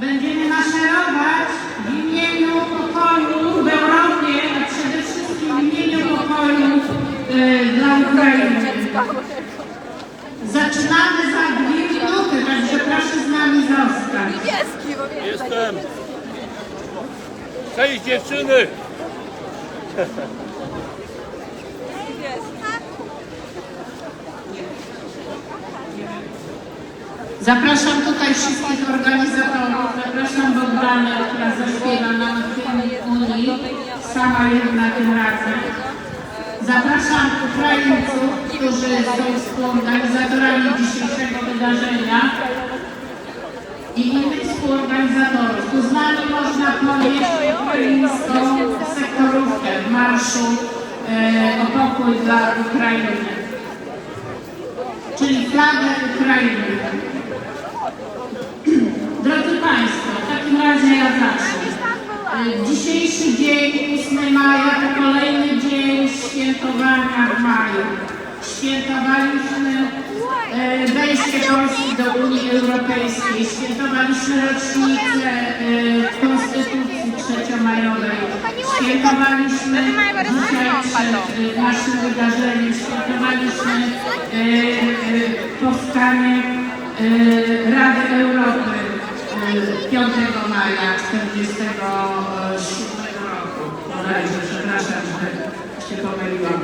będziemy maszerować w imieniu pokoju w Europie, a przede wszystkim w imieniu pokoju e, dla Ukrainy. Zaczynamy za dwie minuty, także proszę z nami zostać. Jestem. Cześć dziewczyny. Zapraszam tutaj wszystkich organizatorów. Zapraszam Bogdanę, która zaśpiewa nam hymn Unii. Sama jedna tym razem. Zapraszam Ukraińców, którzy są współorganizatorami dzisiejszego wydarzenia i innych współorganizatorów. Tu z nami można ponieść ukraińską sektorówkę marszu e, o pokój dla Ukrainy, czyli flagę Ukrainy. Drodzy Państwo, w takim razie ja zacznę. E, Dzisiejszy dzień, 8 maja, to kolejny dzień świętowania w maju. Świętowaliśmy e, wejście Polski do Unii Europejskiej, świętowaliśmy rocznicę e, Konstytucji trzeciomajowej, świętowaliśmy dzisiaj naszym wydarzeniem, świętowaliśmy powstanie Rady Europy e, 5 maja 1947 roku. Bodajże, przepraszam, że się pomyliłam.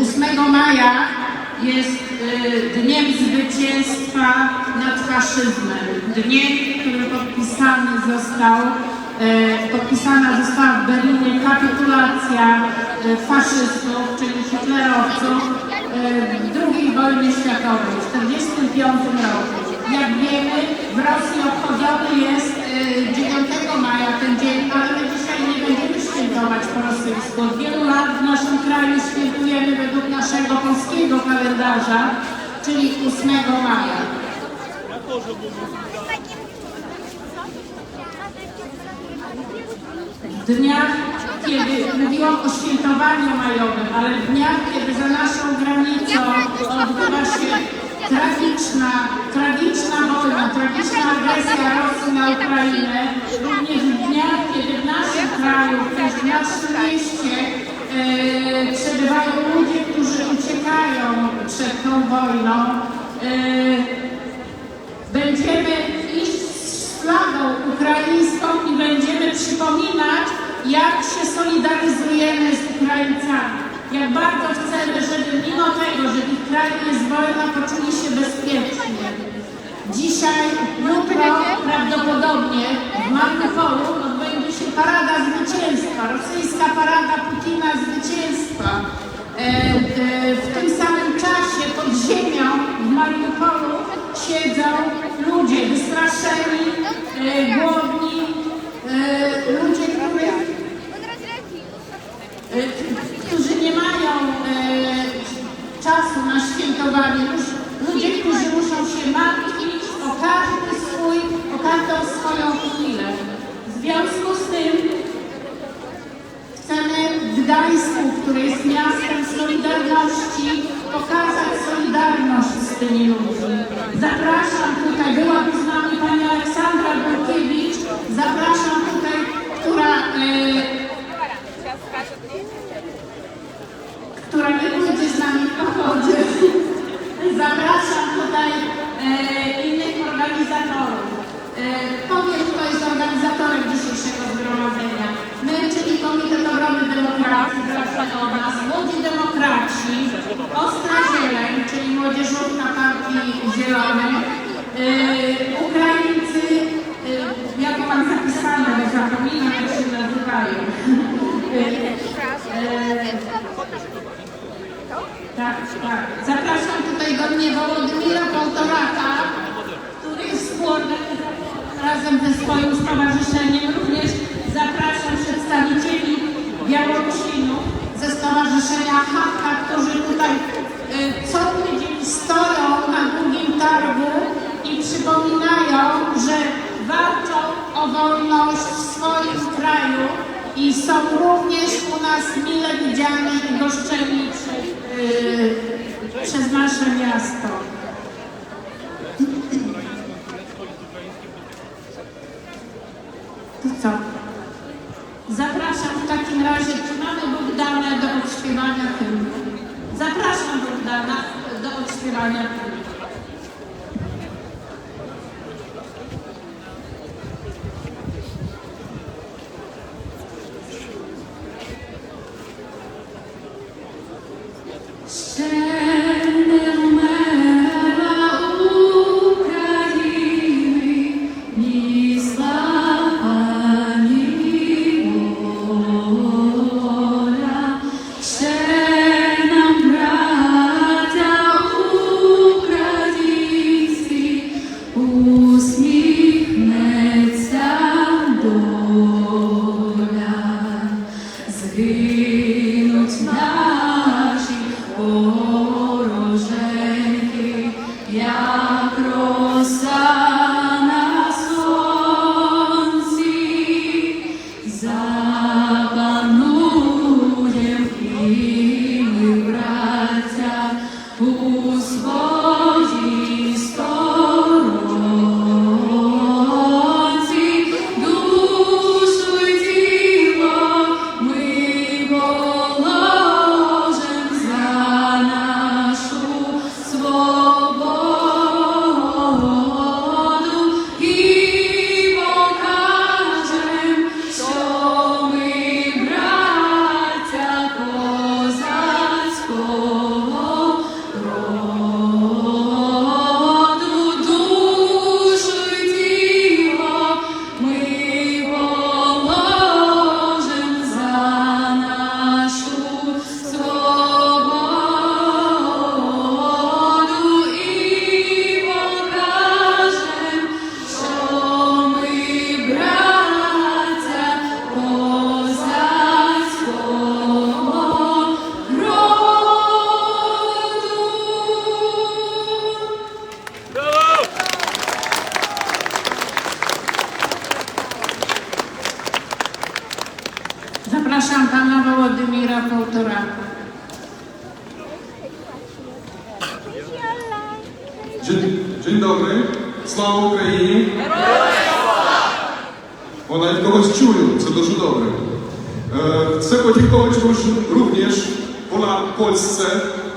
8 maja jest e, dniem zwycięstwa nad faszyzmem. Dniem, który podpisany został, e, podpisana została w Berlinie kapitulacja e, faszystów, czyli hitlerowców e, II wojnie światowej w 1945 roku. Jak wiemy, w Rosji obchodzony jest e, 9 maja ten dzień, ale my dzisiaj nie będziemy świętować po rosyjsku. Od wielu lat w naszym kraju świętujemy według naszego polskiego kalendarza, czyli 8 maja. W dniach, kiedy mówiłam o świętowaniu majowym, ale w dniach, kiedy za naszą granicą odbywa się tragiczna, tragiczna wojna, tragiczna agresja Rosji na Ukrainę, również w dniach, kiedy w naszym kraju, też w naszym mieście e, przebywają ludzie, którzy uciekają przed tą wojną, e, Będziemy iść z ukraińską i będziemy przypominać, jak się solidaryzujemy z Ukraińcami. Jak bardzo chcemy, żeby mimo tego, że ich kraju jest wojna, poczuli się bezpiecznie. Dzisiaj, jutro prawdopodobnie w Mariupolu odbędzie się parada zwycięstwa, rosyjska parada Putina zwycięstwa. E, e, w tym samym czasie pod ziemią w Mariupolu siedzą ludzie wystraszeni, e, ludzie, których, e, którzy nie mają e, czasu na świętowanie, Już- ludzie, którzy muszą się martwić o każdy swój, o każdą swoją chwilę. W związku z tym Chcemy w Gdańsku, które jest miastem Solidarności, pokazać solidarność z tymi ludźmi. Zapraszam tutaj, była tu z nami pani Aleksandra Burkiewicz, zapraszam tutaj, która, e, która nie pójdzie z nami w pochodzie. Zapraszam tutaj e, innych organizatorów. E, powiem, kto jest organizatorem dzisiejszego zgromadzenia. My, czyli Komitet Obrony Demokracji, wraca do nas, Młodzi Demokraci, Ostra Zieleń, czyli Młodzieżówka Partii Zielonej, e, Ukraińcy, e, jak mam zapisane, zapominam, jak się nazywają. Tak, tak. Zapraszam tutaj do mnie Wołodymira są również u nas mile widziani i goszczeni y, przez nasze miasto. To co? Zapraszam w takim razie, czy mamy Bogdana do odśpiewania filmu? Zapraszam Bogdana do odśpiewania filmu. Os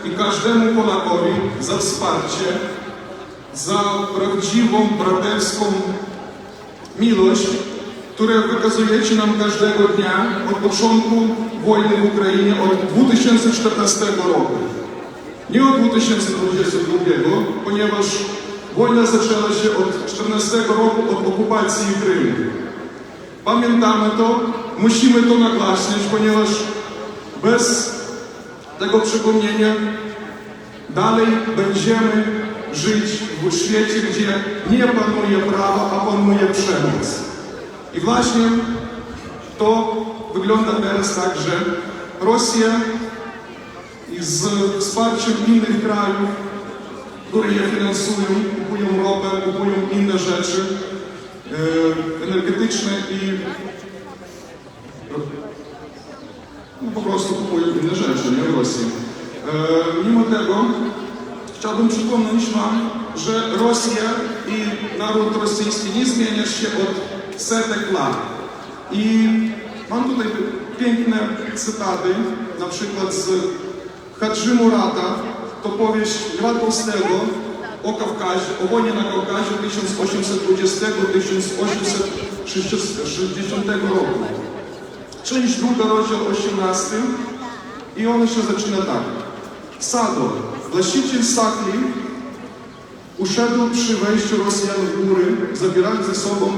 i każdemu Polakowi za wsparcie, za prawdziwą, braterską miłość, którą wykazujecie nam każdego dnia od początku wojny w Ukrainie, od 2014 roku. Nie od 2022, ponieważ wojna zaczęła się od 14 roku, od okupacji Krymu. Pamiętamy to, musimy to nagłaśniać, ponieważ bez tego przypomnienia dalej będziemy żyć w świecie, gdzie nie panuje prawo, a panuje przemoc. I właśnie to wygląda teraz tak, że Rosja z wsparciem innych krajów, które je finansują, kupują ropę, kupują inne rzeczy e, energetyczne i no, po prostu kupują inne rzeczy, nie w Rosji. E, mimo tego chciałbym przypomnieć Wam, że Rosja i naród rosyjski nie zmienia się od setek lat. I mam tutaj piękne cytaty, na przykład z Hadży Murata, to powieść Lwa Tolstego o Kawkazie, o wojnie na Kaukazie 1820-1860 roku. Część druga, rozdział 18 i on się zaczyna tak. Sador, właściciel Sakli, uszedł przy wejściu Rosjan w góry, zabierając ze sobą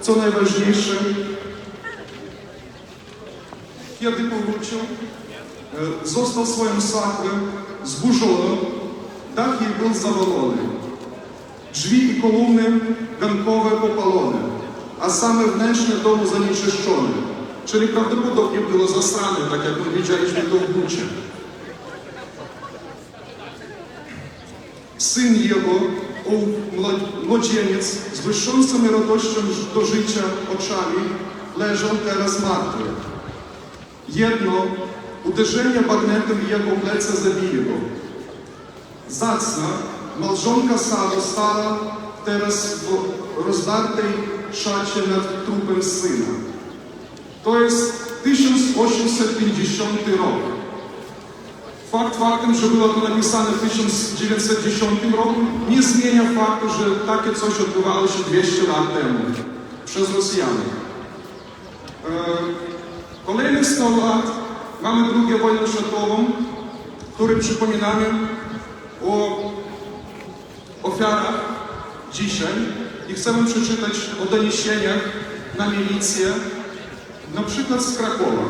co najważniejsze. Kiedy powrócił, e, został swoją saklę zburzoną, dach jej był zawalony, drzwi i kolumny gankowe popalone, a same wnętrze domu zanieczyszczone. To w Bucie. Syn jego, ów mlod- młodzieniec, z błyszczącymi radością do życia oczami, leżał teraz martwy. Jedno uderzenie bagnetem w jego plecy zabije go. Zacna, małżonka Sara stała teraz w rozdartej szacie nad trupem syna. To jest 1850 rok. Fakt faktem, że było to napisane w 1910 roku, nie zmienia faktu, że takie coś odbywało się 200 lat temu przez Rosjanów. E, Kolejnych 100 lat mamy II wojnę światową, której przypominamy o ofiarach dzisiaj i chcemy przeczytać o doniesieniach na milicję, na przykład z Krakowa.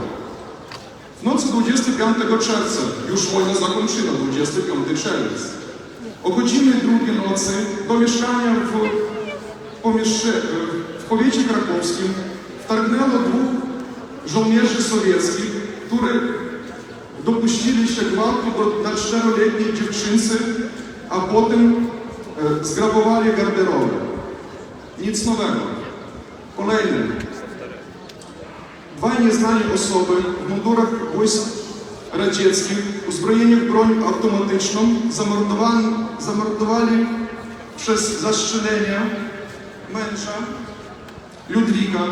W nocy 25 czerwca, już wojna zakończona, 25 czerwiec, o godzinie drugiej nocy do mieszkania w, w powiecie krakowskim wtargnęło dwóch żołnierzy sowieckich, którzy dopuścili się gwałtu do, na czteroletniej dziewczynce, a potem e, zgrabowali garderobę. Nic nowego. Kolejny. Пані знані особи в мундурах войск радянських, озброєні в бронь автоматично, замордували через защелення менша. Людріка,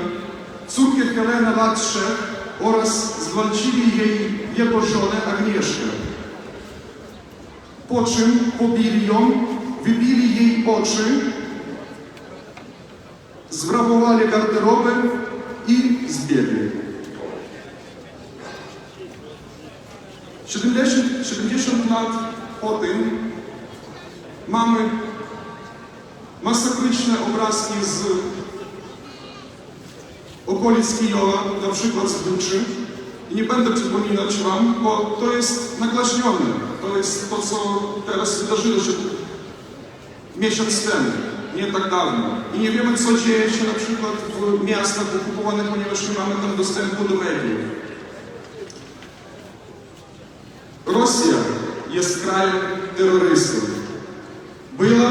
córkę хелена lat trzech oraz zwalczyli jej jego żonę Agnieszkę. Po czym pobili ją, wybili jej oczy, i zbiegli. 70, 70 lat po tym mamy masakryczne obrazki z okolic Kijowa, na przykład z Buczy. I nie będę przypominać Wam, bo to jest naglaśnione. To jest to, co teraz wydarzyło się miesiąc temu, nie tak dawno. I nie wiemy, co dzieje się na przykład miastach okupowanych, ponieważ nie mamy tam dostępu do mediów. Rosja jest krajem terrorystów. Była,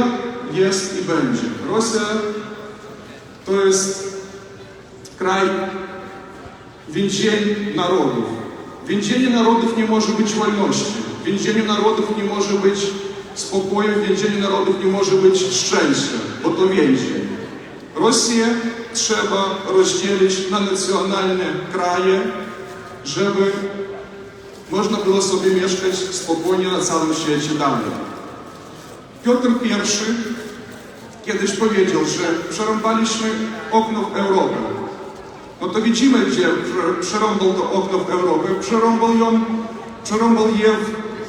jest i będzie. Rosja to jest kraj więzień narodów. Więzienie narodów nie może być wolności. Więzienie narodów nie może być spokoju. Więzienie narodów nie może być szczęścia, bo to więzień. Rosję trzeba rozdzielić na nacjonalne kraje, żeby można było sobie mieszkać spokojnie na całym świecie dalej. Piotr I kiedyś powiedział, że przerąbaliśmy okno w Europę. No to widzimy, gdzie prze- przerąbał to okno w Europę. Przerąbał ją, przerąbał je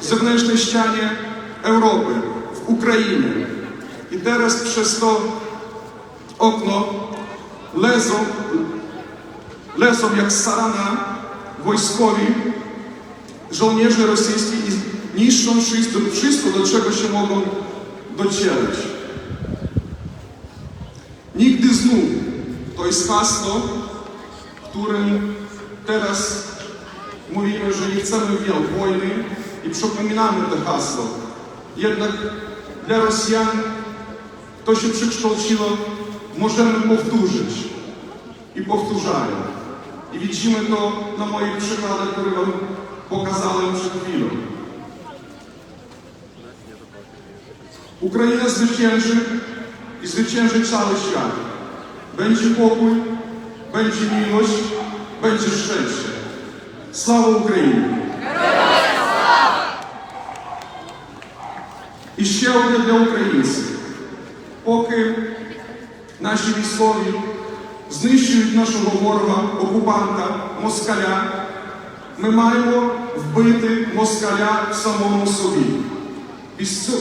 w zewnętrznej ścianie Europy, w Ukrainie. I teraz przez to okno lezą, lezą jak sarana wojskowi żołnierze rosyjscy i niszczą wszystko, wszystko, do czego się mogą docierać. Nigdy znów to jest hasło, którym teraz mówimy, że nie chcemy wojny i przypominamy to hasło. Jednak dla Rosjan to się przekształciło, możemy powtórzyć i powtórzają. I widzimy to na moich przykładach, które Wam pokazałem przed chwilą. Ukraina zwycięży i zwycięży cały świat. Będzie pokój, będzie miłość, będzie szczęście. Слава Україні! І ще одне для українців. Поки наші військові знищують нашого ворога, окупанта, москаля, ми маємо вбити москаля в самому собі.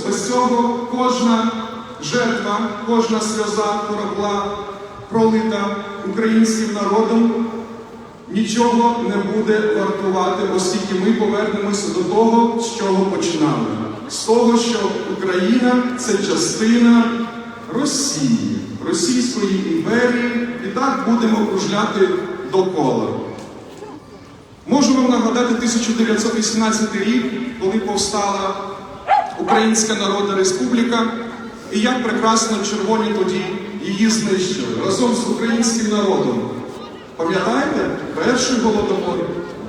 Без цього, кожна жертва, кожна сльоза, була пролита українським народом, нічого не буде вартувати, оскільки ми повернемося до того, з чого починали. З того, що Україна це частина Росії, Російської імперії, і так будемо кружляти довкола. Можу вам нагадати 1918 рік, коли повстала Українська Народна Республіка, і як прекрасно червоні тоді її знищили разом з українським народом. Пам'ятаєте? Перший голодомор,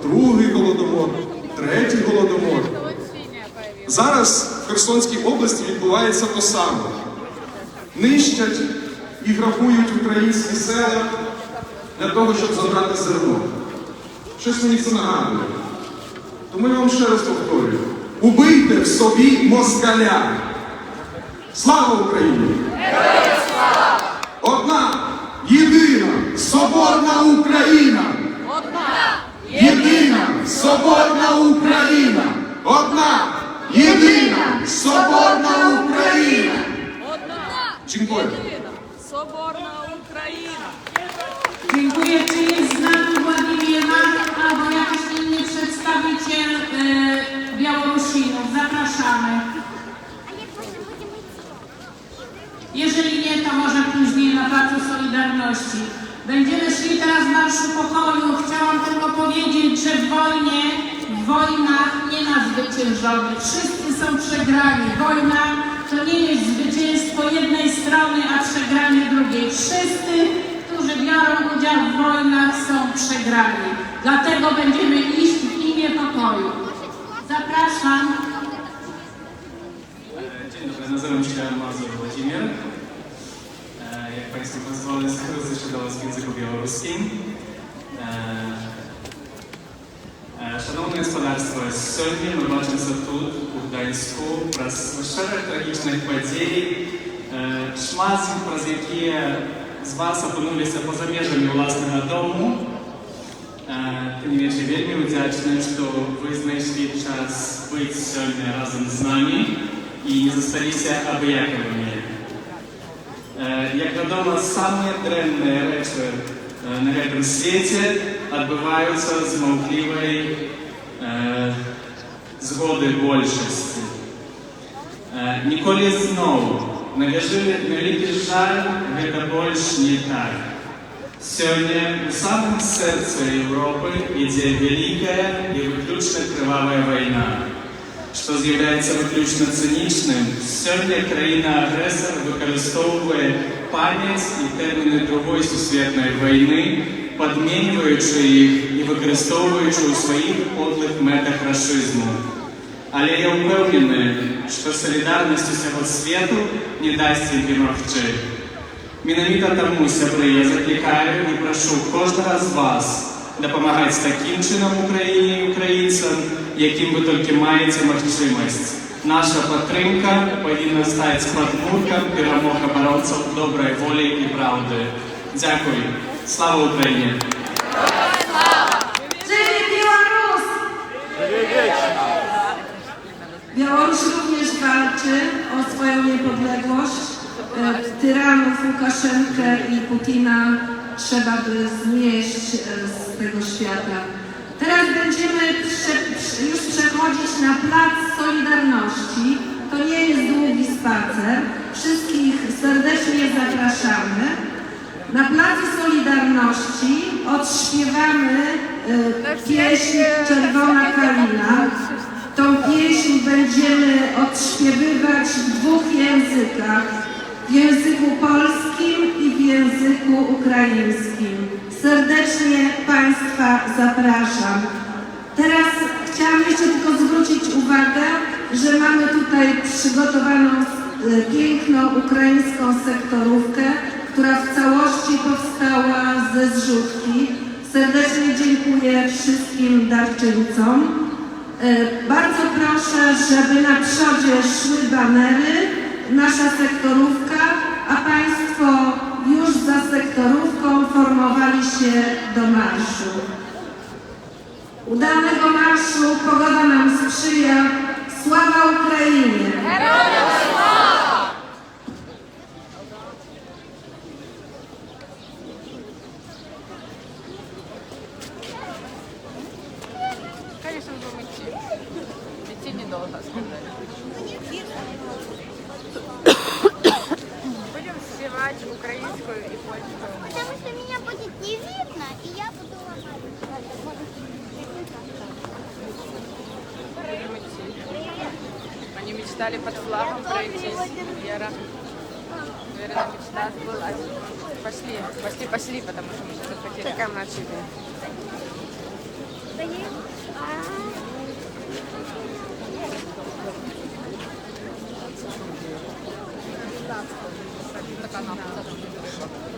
другий голодомор, третій голодомор. Зараз в Херсонській області відбувається те саме. Нищать і грабують українські села для того, щоб забрати зерно. Щось мені це нагадує. Тому я вам ще раз повторюю: убийте в собі москаля! Слава Україні! Одна, єдина, соборна Україна! Одна Єдина, соборна Україна! Одна, єдина, соборна Україна! Dziękuję. Соборна Dziękuję. Czy jest z nami Władimir Mak albo jakiś inny przedstawiciel e, Białorusinów? Zapraszamy. Jeżeli nie, to może później na Placu Solidarności. Będziemy szli teraz w Marszu Pokoju. Chciałam tylko powiedzieć, że w wojnie, w wojnach nie ma zwyciężonych. Wszyscy są przegrani. Wojna to nie jest zwycięstwo jednej strony, a przegranie drugiej. Wszyscy, biorą udział w wojnach są przegrani. Dlatego będziemy iść w imię pokoju. Zapraszam. Dzień dobry, nazywam się Mazur Włodzimir. E, Jak Państwo pozwolę, zwrócę się do Was w języku białoruskim. E, e, Szanowne gospodarstwo, сьогодні ми бачимося тут, у Гданську, праз szereg трагічних подій, е, шмат з них, праз які з вас опинулися поза межами власного дому. Е, Тим не менше, вельми вдячний, що ви знайшли час бути сьогодні разом з нами і не зосталися обіяками. Е, Як відомо, самі древні речі е, на цьому світі відбуваються з мовкливої згоди більшості. Ніколи знову Нав'яжи великий жаль від не так. Сегодня у самом сердце Европы идея великая и выключно кривавая война. Что з'являється виключно цинічним, сьогодні країна-агресор використовує пам'ять і терміни Другої Всесвітньої війни, підмінюючи їх і використовуючи у своїх подлих метах рашизму Але я впевнений, що солідарність усього світу не дасть їм перемогти. Менавіта таму, сябры, я закликаю і прашу кожнага з вас дапамагаць такім чынам Украіне і украінцам, якім вы толькі маеце магчымасць. Наша падтрымка павінна стаць падмуркам перамог абаронцаў добрай волі і праўды. Дзякуй. Слава Україні! Białoruś również walczy o swoją niepodległość. E, Tyranów Łukaszenkę i Putina trzeba by znieść e, z tego świata. Teraz będziemy prze, już przechodzić na Plac Solidarności. To nie jest długi spacer. Wszystkich serdecznie zapraszamy. Na Placu Solidarności odśpiewamy e, pieśń Czerwona Kalina. Tą pieśń będziemy odśpiewywać w dwóch językach. W języku polskim i w języku ukraińskim. Serdecznie Państwa zapraszam. Teraz chciałam jeszcze tylko zwrócić uwagę, że mamy tutaj przygotowaną e, piękną ukraińską sektorówkę, która w całości powstała ze zrzutki. Serdecznie dziękuję wszystkim darczyńcom. E, Bardzo proszę, żeby na przodzie szły banery, nasza sektorówka, a Państwo już za sektorówką formowali się do marszu. Udanego marszu, pogoda nam sprzyja. Sława Ukrainie! 吃的。Thank you.